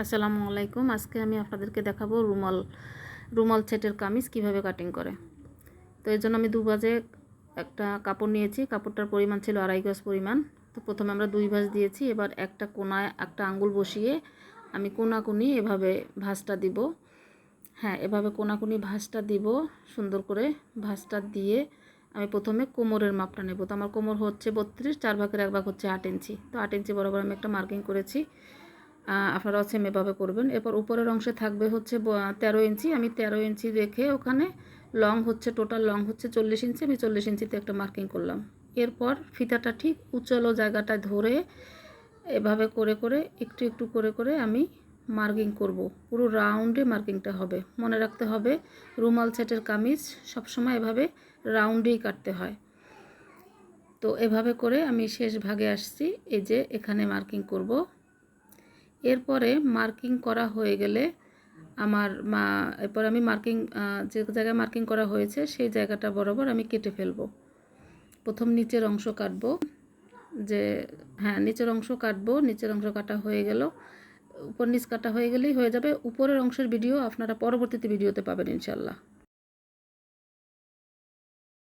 আসসালামু আলাইকুম। আজকে আমি আপনাদেরকে দেখাবো রুমাল রুমাল ছেটের কামিজ কীভাবে কাটিং করে। তো এর জন্য আমি দু বাজে একটা কাপড় নিয়েছি। কাপড়টার পরিমাণ ছিল আড়াই গজ পরিমাণ। তো প্রথমে আমরা দুই ভাঁজ দিয়েছি। এবার একটা কোনায় একটা আঙ্গুল বসিয়ে আমি কোনাকুনি এভাবে ভাঁজটা দিব। হ্যাঁ এভাবে কোনাকুনি ভাঁজটা দিব, সুন্দর করে ভাঁজটা দিয়ে আমি প্রথমে কোমরের মাপটা নেব। তো আমার কোমর হচ্ছে বত্রিশ, চার ভাগের এক ভাগ হচ্ছে আট ইঞ্চি। তো আট ইঞ্চি বরাবর আমি একটা মার্কিং করেছি। আপনারাও সেম এভাবে করবেন। এরপর উপরের অংশে থাকবে হচ্ছে তেরো ইঞ্চি। আমি তেরো ইঞ্চি রেখে ওখানে লং হচ্ছে টোটাল লং হচ্ছে চল্লিশ ইঞ্চি। আমি চল্লিশ ইঞ্চিতে একটা মার্কিং করলাম। এরপর ফিতাটা ঠিক উচলো জায়গাটা ধরে এভাবে করে করে, একটু একটু করে করে আমি মার্কিং করব। পুরো রাউন্ডে মার্কিংটা হবে। মনে রাখতে হবে, রুমাল সেটের কামিজ সবসময় এভাবে রাউন্ডেই কাটতে হয়। তো এভাবে করে আমি শেষ ভাগে আসছি। এই যে এখানে মার্কিং করব। এরপরে মার্কিং করা হয়ে গেলে আমার মা, এরপর আমি মার্কিং যে জায়গায় মার্কিং করা হয়েছে সেই জায়গাটা বরাবর আমি কেটে ফেলব। প্রথম নিচের অংশ কাটবো, যে হ্যাঁ নিচের অংশ কাটবো, নিচের অংশ কাটা হয়ে গেল। উপর নিচ কাটা হয়ে গেলেই হয়ে যাবে। উপরের অংশের ভিডিও আপনারা পরবর্তীতে ভিডিওতে পাবেন ইনশাল্লাহ।